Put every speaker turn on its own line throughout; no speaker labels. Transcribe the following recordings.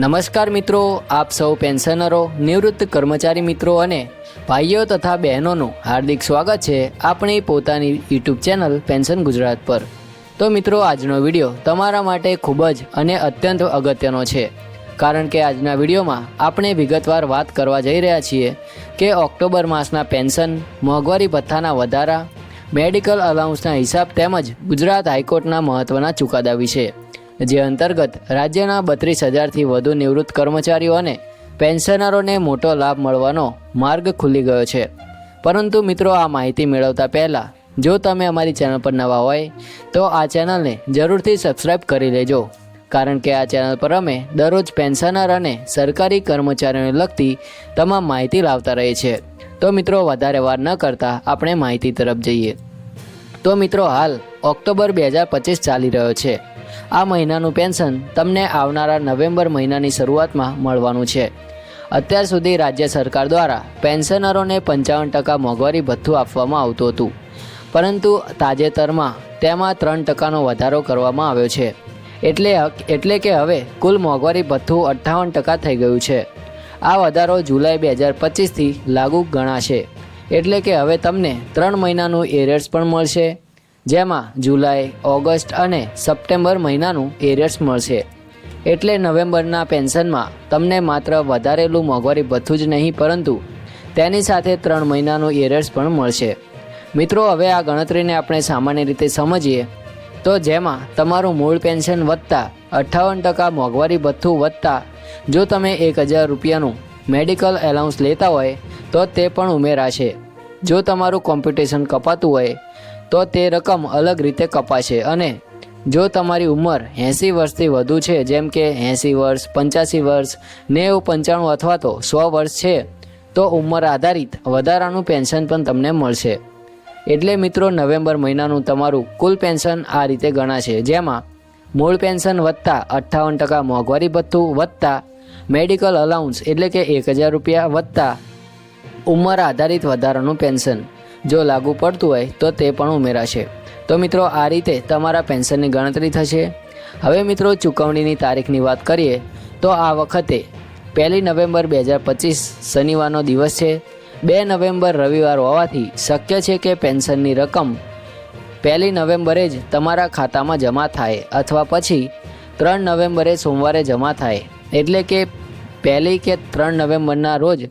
નમસ્કાર મિત્રો, આપ સૌ પેન્શનરો, નિવૃત્ત કર્મચારી મિત્રો અને ભાઈઓ તથા બહેનોનું હાર્દિક સ્વાગત છે આપણી પોતાની યુટ્યુબ ચેનલ પેન્શન ગુજરાત પર. તો મિત્રો, આજનો વીડિયો તમારા માટે ખૂબ જ અને અત્યંત અગત્યનો છે. કારણ કે આજના વિડીયોમાં આપણે વિગતવાર વાત કરવા જઈ રહ્યા છીએ કે ઓક્ટોબર માસના પેન્શન, મોંઘવારી ભથ્થાના વધારા, મેડિકલ અલાઉન્સના હિસાબ તેમજ ગુજરાત હાઈકોર્ટના મહત્ત્વના ચુકાદા વિશે. જે અંતર્ગત રાજ્યના બત્રીસ હજારથી વધુ નિવૃત્ત કર્મચારીઓ અને પેન્શનરોને મોટો લાભ મળવાનો માર્ગ ખુલી ગયો છે. પરંતુ મિત્રો, આ માહિતી મેળવતા પહેલાં, જો તમે અમારી ચેનલ પર નવા હોય, તો આ ચેનલને જરૂરથી સબસ્ક્રાઈબ કરી લેજો. કારણ કે આ ચેનલ પર અમે દરરોજ પેન્શનર અને સરકારી કર્મચારીઓને લગતી તમામ માહિતી લાવતા રહીએ છીએ. તો મિત્રો, વધારે વાર ન કરતાં આપણે માહિતી તરફ જઈએ. તો મિત્રો, હાલ ઓક્ટોબર બે હજાર પચીસ ચાલી રહ્યો છે. આ મહિનાનું પેન્શન તમને આવનારા નવેમ્બર મહિનાની શરૂઆતમાં મળવાનું છે. અત્યાર સુધી રાજ્ય સરકાર દ્વારા પેન્શનરોને પંચાવન ટકા મોંઘવારી ભથ્થું આપવામાં આવતું હતું. પરંતુ તાજેતરમાં તેમાં ત્રણ ટકાનો વધારો કરવામાં આવ્યો છે. એટલે એટલે કે હવે કુલ મોંઘવારી ભથ્થું અઠ્ઠાવન ટકા થઈ ગયું છે. આ વધારો જુલાઈ બે હજાર પચીસથી લાગુ ગણાશે. એટલે કે હવે તમને ત્રણ મહિનાનું એરિયર્સ પણ મળશે. જેમાં જુલાઈ, ઓગસ્ટ અને સપ્ટેમ્બર મહિનાનું એરિયર્સ મળશે. એટલે નવેમ્બરના પેન્શનમાં તમને માત્ર વધારેલું મોંઘવારી ભથ્થું જ નહીં, પરંતુ તેની સાથે ત્રણ મહિનાનું એરિયર્સ પણ મળશે. મિત્રો, હવે આ ગણતરીને આપણે સામાન્ય રીતે સમજીએ, તો જેમાં તમારું મૂળ પેન્શન વધતા અઠ્ઠાવન ટકા, મોંઘવારી ભથ્થું વધતા જો તમે એક હજાર રૂપિયાનું મેડિકલ એલાઉન્સ લેતા હોય, તો તે પણ ઉમેરાશે. જો તમારું કોમ્પિટિશન કપાતું હોય તો તે રકમ અલગ રીતે કપાશે અને જો તમારી ઉંમર એંસી વર્ષથી વધુ છે, જેમ કે એંસી વર્ષ, પંચ્યાસી વર્ષ, નેવું, પંચાણું અથવા તો સો વર્ષ છે, તો ઉંમર આધારિત વધારાનું પેન્શન પણ તમને મળશે. એટલે મિત્રો, નવેમ્બર મહિનાનું તમારું કુલ પેન્શન આ રીતે ગણાશે, જેમાં મૂળ પેન્શન વત્તા અઠ્ઠાવન ટકા, મોંઘવારી ભથ્થું વત્તા મેડિકલ અલાઉન્સ એટલે કે એક હજાર રૂપિયા વત્તા ઉંમર આધારિત વધારાનું પેન્શન. જો લાગુ પડતું હોય તો તે પણ ઉમેરાશે. તો મિત્રો, આ રીતે તમારા પેન્શનની ગણતરી થશે. હવે મિત્રો, ચૂકવણીની તારીખની વાત કરીએ, તો આ વખતે પહેલી નવેમ્બર બે હજાર પચીસ શનિવારનો દિવસ છે. બે નવેમ્બર રવિવાર હોવાથી શક્ય છે કે પેન્શનની રકમ પહેલી નવેમ્બરે જ તમારા ખાતામાં જમા થાય અથવા પછી ત્રણ નવેમ્બરે સોમવારે જમા થાય. એટલે કે પહેલી કે ત્રણ નવેમ્બરના રોજ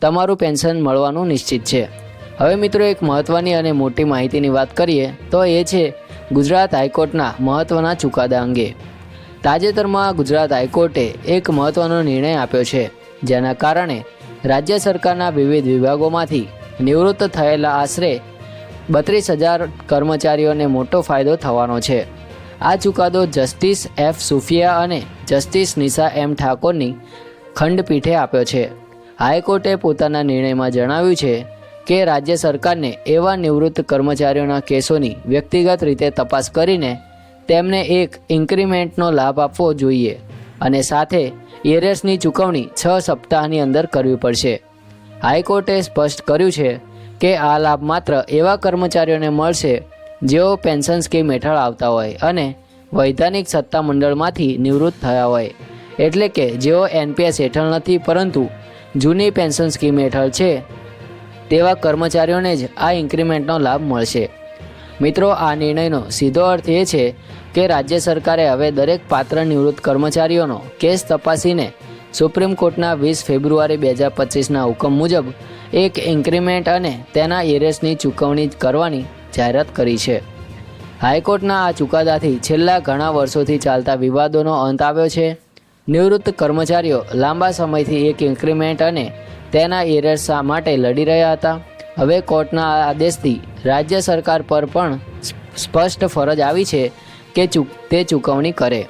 તમારું પેન્શન મળવાનું નિશ્ચિત છે. હવે મિત્રો એક મહત્ત્વની અને મોટી માહિતીની વાત કરીએ, તો એ છે ગુજરાત હાઈકોર્ટના મહત્ત્વના ચુકાદા અંગે. તાજેતરમાં ગુજરાત હાઈકોર્ટે એક મહત્ત્વનો નિર્ણય આપ્યો છે, જેના કારણે રાજ્ય સરકારના વિવિધ વિભાગોમાંથી નિવૃત્ત થયેલા આશરે બત્રીસ હજાર કર્મચારીઓને મોટો ફાયદો થવાનો છે. આ ચુકાદો જસ્ટિસ એફ સુફિયા અને જસ્ટિસ નિશા એમ ઠાકોરની ખંડપીઠે આપ્યો છે. હાઈકોર્ટે પોતાના નિર્ણયમાં જણાવ્યું છે કે રાજ્ય સરકારને એવા નિવૃત્ત કર્મચારીઓના કેસોની વ્યક્તિગત રીતે તપાસ કરીને તેમને એક ઇન્ક્રીમેન્ટનો લાભ આપવો જોઈએ અને સાથે એરેસની ચૂકવણી છ સપ્તાહની અંદર કરવી પડશે. હાઈકોર્ટે સ્પષ્ટ કર્યું છે કે આ લાભ માત્ર એવા કર્મચારીઓને મળશે જેઓ પેન્શન સ્કીમ હેઠળ આવતા હોય અને વૈધાનિક સત્તામંડળમાંથી નિવૃત્ત થયા હોય. એટલે કે જેઓ એનપીએસ હેઠળ નથી, પરંતુ જૂની પેન્શન સ્કીમ હેઠળ છે તેવા કર્મચારીઓને જ આ ઇન્ક્રીમેન્ટનો લાભ મળશે. મિત્રો, આ નિર્ણયનો સીધો અર્થ એ છે કે રાજ્ય સરકારે હવે દરેક પાત્ર નિવૃત્ત કર્મચારીઓનો કેસ તપાસીને સુપ્રીમ કોર્ટના વીસ ફેબ્રુઆરી બે હજાર પચીસના હુકમ મુજબ એક ઇન્ક્રીમેન્ટ અને તેના એરેસની ચૂકવણી કરવાની જાહેરાત કરી છે. હાઈકોર્ટના આ ચુકાદાથી છેલ્લા ઘણા વર્ષોથી ચાલતા વિવાદોનો અંત આવ્યો છે. નિવૃત્ત કર્મચારીઓ લાંબા સમયથી એક ઇન્ક્રીમેન્ટ અને તેના એરિયર્સ માટે લડી રહ્યા હતા? હવે કોર્ટના આદેશથી રાજ્ય સરકાર પર પણ સ્પષ્ટ ફરજ આવી છે કે ચૂક, તે ચૂકવણી કરે.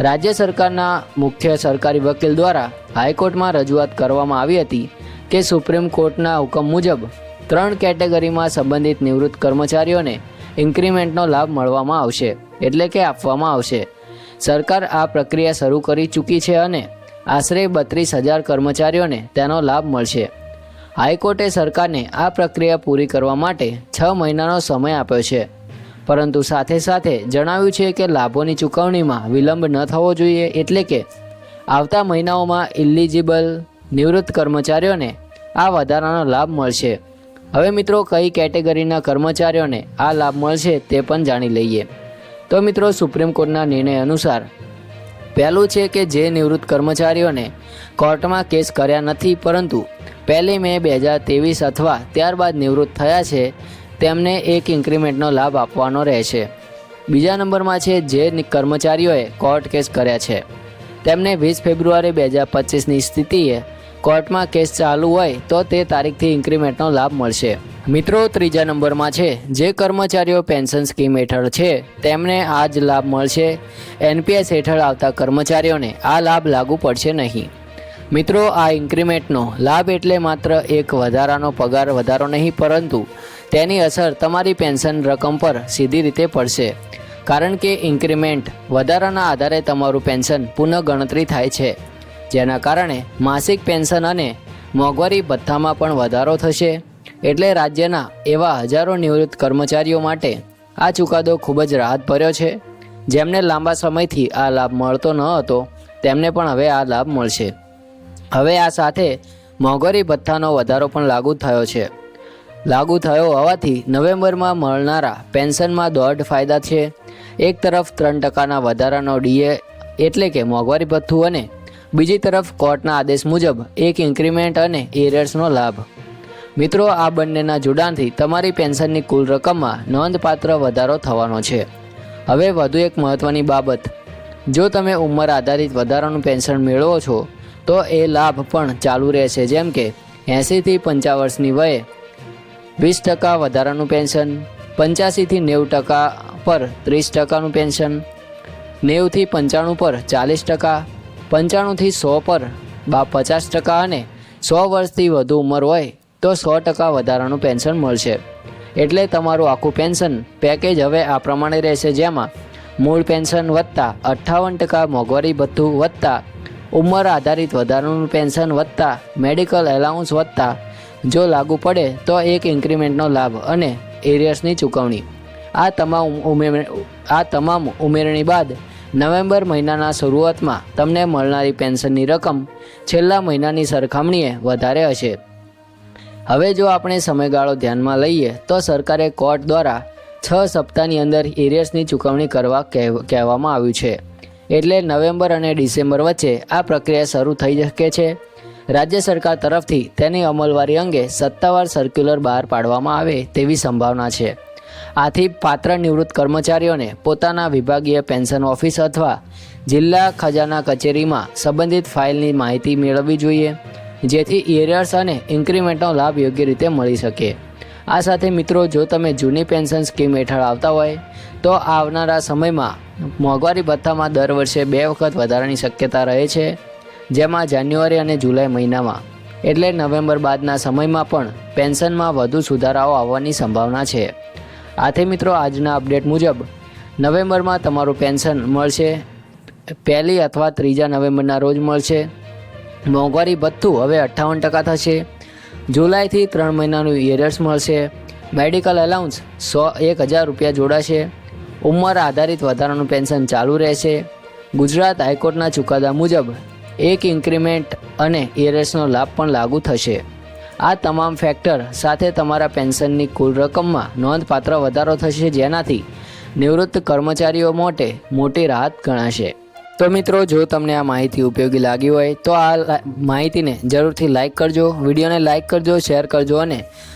રાજ્ય સરકારના મુખ્ય સરકારી વકીલ દ્વારા હાઈકોર્ટમાં રજૂઆત કરવામાં આવી હતી કે સુપ્રીમ કોર્ટના હુકમ મુજબ ત્રણ કેટેગરીમાં સંબંધિત નિવૃત્ત કર્મચારીઓને ઇન્ક્રીમેન્ટનો લાભ મળવામાં આવશે, એટલે કે આપવામાં આવશે. સરકાર આ પ્રક્રિયા શરૂ કરી ચૂકી છે અને આશરે બત્રીસ હજાર કર્મચારીઓને તેનો લાભ મળશે. હાઈકોર્ટે સરકારને આ પ્રક્રિયા પૂરી કરવા માટે છ મહિનાનો સમય આપ્યો છે. પરંતુ સાથે સાથે જણાવ્યું છે કે લાભોની ચૂકવણીમાં વિલંબ ન થવો જોઈએ એટલે કે આવતા મહિનાઓમાં ઇલિજિબલ નિવૃત્ત કર્મચારીઓને આ વધારાનો લાભ મળશે. હવે મિત્રો, કઈ કેટેગરીના કર્મચારીઓને આ લાભ મળશે તે પણ જાણી લઈએ. તો મિત્રો, સુપ્રીમ કોર્ટના નિર્ણય અનુસાર પહેલું છે કે જે નિવૃત્ત કર્મચારીઓને કોર્ટમાં કેસ કર્યા નથી, પરંતુ પહેલી મે બે હજાર ત્રેવીસ અથવા ત્યારબાદ નિવૃત્ત થયા છે, તેમને એક ઇન્ક્રીમેન્ટનો લાભ આપવાનો રહેશે. બીજા નંબરમાં છે જે કર્મચારીઓએ કોર્ટ કેસ કર્યા છે. તેમને વીસ ફેબ્રુઆરી બે હજાર પચીસની સ્થિતિએ કોર્ટમાં કેસ ચાલુ હોય તો તે તારીખથી ઇન્ક્રીમેન્ટનો લાભ મળશે. મિત્રો, ત્રીજા નંબરમાં છે. જે કર્મચારીઓ પેન્શન સ્કીમ હેઠળ છે, તેમને આ જ લાભ મળશે. એનપીએસ હેઠળ આવતા કર્મચારીઓને આ લાભ લાગુ પડશે નહીં. મિત્રો, આ ઇન્ક્રીમેન્ટનો લાભ એટલે માત્ર એક વધારાનો પગાર વધારો નહીં, પરંતુ તેની અસર તમારી પેન્શન રકમ પર સીધી રીતે પડશે. કારણ કે ઇન્ક્રીમેન્ટ વધારાના આધારે તમારું પેન્શન પુનઃગણતરી થાય છે. જેના કારણે માસિક પેન્શન અને મોંઘવારી ભથ્થામાં પણ વધારો થશે. એટલે રાજ્યના એવા હજારો નિવૃત્ત કર્મચારીઓ માટે આ ચુકાદો ખૂબ જ રાહત ભર્યો છે. જેમને લાંબા સમયથી આ લાભ મળતો ન હતો, તેમને પણ હવે આ લાભ મળશે. હવે આ સાથે મોંઘવારી ભથ્થાનો વધારો પણ લાગુ થયો છે. લાગુ થયો હોવાથી નવેમ્બરમાં મળનારા પેન્શનમાં દોઢ ફાયદા છે. એક તરફ ત્રણ ટકાના વધારાનો ડીએ એટલે કે મોંઘવારી ભથ્થું અને બીજી તરફ કોર્ટના આદેશ મુજબ એક ઇન્ક્રીમેન્ટ અને એરર્સનો લાભ. મિત્રો, આ બંનેના જોડાણથી તમારી પેન્શનની કુલ રકમમાં નોંધપાત્ર વધારો થવાનો છે. હવે વધુ એક મહત્ત્વની બાબત. જો તમે ઉંમર આધારિત વધારાનું પેન્શન મેળવો છો, તો એ લાભ પણ ચાલુ રહેશે. જેમ કે એંસીથી પંચાવન વર્ષની વયે વીસ ટકા વધારાનું પેન્શન, પંચ્યાસીથી નેવું ટકા પર ત્રીસ ટકાનું પેન્શન, નેવુંથી પંચાણું પર ચાલીસ ટકા, પંચાણુંથી સો પર બા પચાસ ટકા અને સો વર્ષથી વધુ ઉંમર હોય તો સો ટકા વધારાનું પેન્શન મળશે. એટલે તમારું આખું પેન્શન પેકેજ હવે આ પ્રમાણે રહેશે જેમાં મૂળ પેન્શન વત્તા અઠ્ઠાવન ટકા, મોંઘવારી ભથ્થું વત્તા ઉંમર આધારિત વધારાનું પેન્શન વત્તા મેડિકલ એલાઉન્સ વત્તા જો લાગુ પડે તો એક ઇન્ક્રીમેન્ટનો લાભ અને એરિયર્સની ચૂકવણી. આ તમામ ઉમેર આ તમામ ઉમેરણી બાદ નવેમ્બર મહિનાના શરૂઆતમાં તમને મળનારી પેન્શનની રકમ છેલ્લા મહિનાની સરખામણીએ વધારે હશે. હવે જો આપણે સમયગાળો ધ્યાનમાં લઈએ, તો સરકારે કોર્ટ દ્વારા છ સપ્તાહની અંદર એરિયર્સની ચૂકવણી કરવા કહેવ- કહેવામાં આવ્યું છે. એટલે નવેમ્બર અને ડિસેમ્બર વચ્ચે આ પ્રક્રિયા શરૂ થઈ શકે છે. રાજ્ય સરકાર તરફથી તેની અમલવારી અંગે સત્તાવાર સર્ક્યુલર બહાર પાડવામાં આવે તેવી સંભાવના છે. આથી પાત્ર નિવૃત્ત કર્મચારીઓને પોતાના વિભાગીય પેન્શન ઓફિસ અથવા જિલ્લા ખજાના કચેરીમાં સંબંધિત ફાઇલની માહિતી મેળવવી જોઈએ. જેથી એરિયર્સ અને ઇન્ક્રીમેન્ટનો લાભ યોગ્ય રીતે મળી શકે. આ સાથે મિત્રો, જો તમે જૂની પેન્શન સ્કીમ હેઠળ આવતા હોય, તો આવનારા સમયમાં મોંઘવારી ભથ્થામાં દર વર્ષે બે વખત વધારાની શક્યતા રહે છે, જેમાં જાન્યુઆરી અને જુલાઈ મહિનામાં. એટલે નવેમ્બર બાદના સમયમાં પણ પેન્શનમાં વધુ સુધારાઓ આવવાની સંભાવના છે. આથી મિત્રો, આજના અપડેટ મુજબ નવેમ્બરમાં તમારું પેન્શન મળશે, પહેલી અથવા ત્રીજા નવેમ્બરના રોજ મળશે મોંઘવારી ભથ્થું હવે અઠ્ઠાવન ટકા થશે. જુલાઈથી ત્રણ મહિનાનું એરિયર્સ મળશે. મેડિકલ એલાઉન્સ સો એક હજાર રૂપિયા જોડાશે. ઉંમર આધારિત વધારાનું પેન્શન ચાલુ રહેશે. ગુજરાત હાઈકોર્ટના ચુકાદા મુજબ એક ઇન્ક્રીમેન્ટ અને ઇયરર્સનો લાભ પણ લાગુ થશે. આ તમામ ફેક્ટર સાથે તમારા પેન્શનની કુલ રકમમાં નોંધપાત્ર વધારો થશે જેનાથી નિવૃત્ત કર્મચારીઓ માટે મોટી રાહત ગણાશે. તો મિત્રો, જો તમને આ માહિતી ઉપયોગી લાગી હોય, તો આ માહિતીને જરૂરથી લાઈક કરજો, વિડીયોને લાઈક કરજો શેર કરજો અને